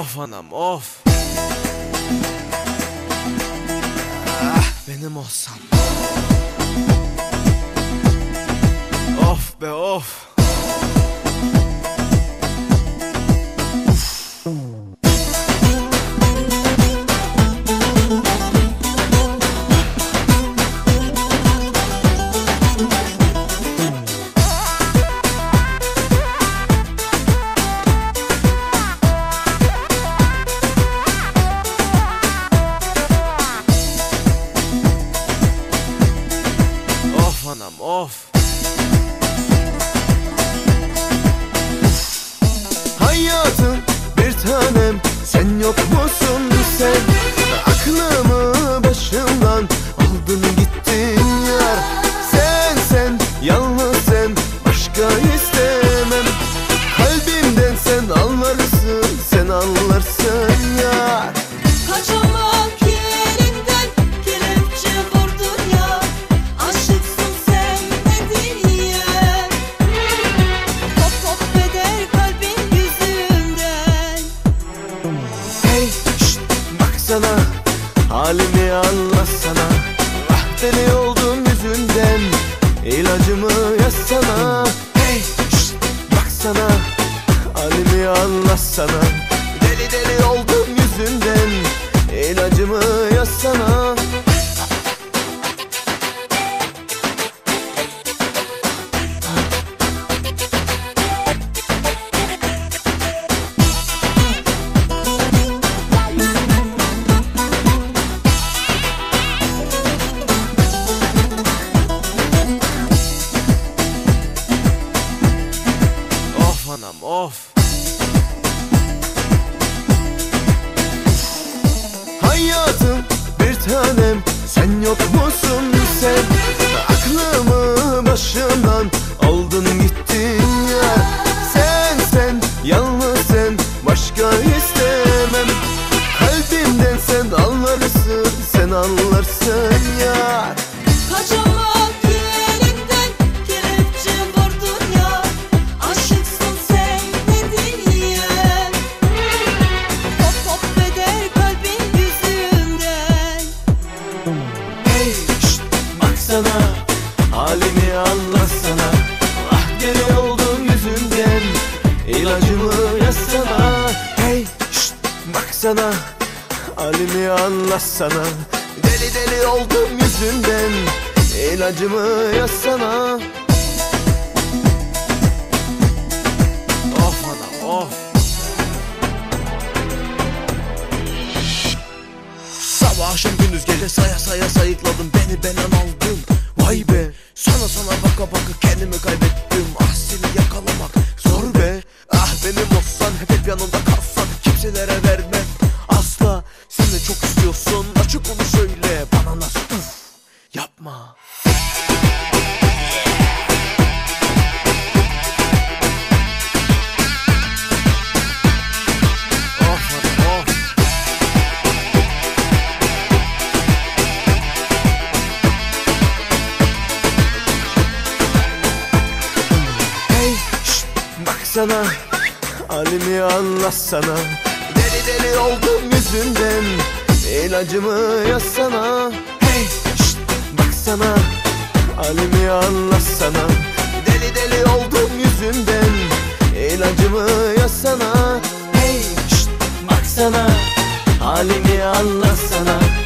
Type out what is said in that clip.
Of anam of. Ah benim olsam. Of be of anam of. Hayatım bir tanem sen yok musun Deli oldum yüzünden. İlacımı yazsana. Hey şşt baksana. Halimi anlatsana. Deli deli oldum yüzünden. İlacımı yazsana anam of. Hayatım bir tanem sen yok musun halimi anlatsana. Ah deli oldum yüzünden. İlacımı yazsana Hey şşt baksana. Halimi anlatsana. Deli deli oldum yüzünden. İlacımı yazsana Of anam of. Sabah akşam gündüz gece saya saya sayıkladım. Beni benden aldın. Vay be Sana baka baka kendimi kaybettim. Ah seni yakalamak zor be. Ah benim olsan hep hep yanımda kalsan Kimselere vermem asla Sen de çok istiyorsun. Açık onu söyle. Bana nasıl uf yapma baksana halimi anlatsana. Deli deli oldum yüzünden. İlacımı yazsana. Hey şşt baksana. Halimi anlatsana. Deli deli oldum yüzünden. İlacımı yazsana. Hey şşt baksana. Halimi anlatsana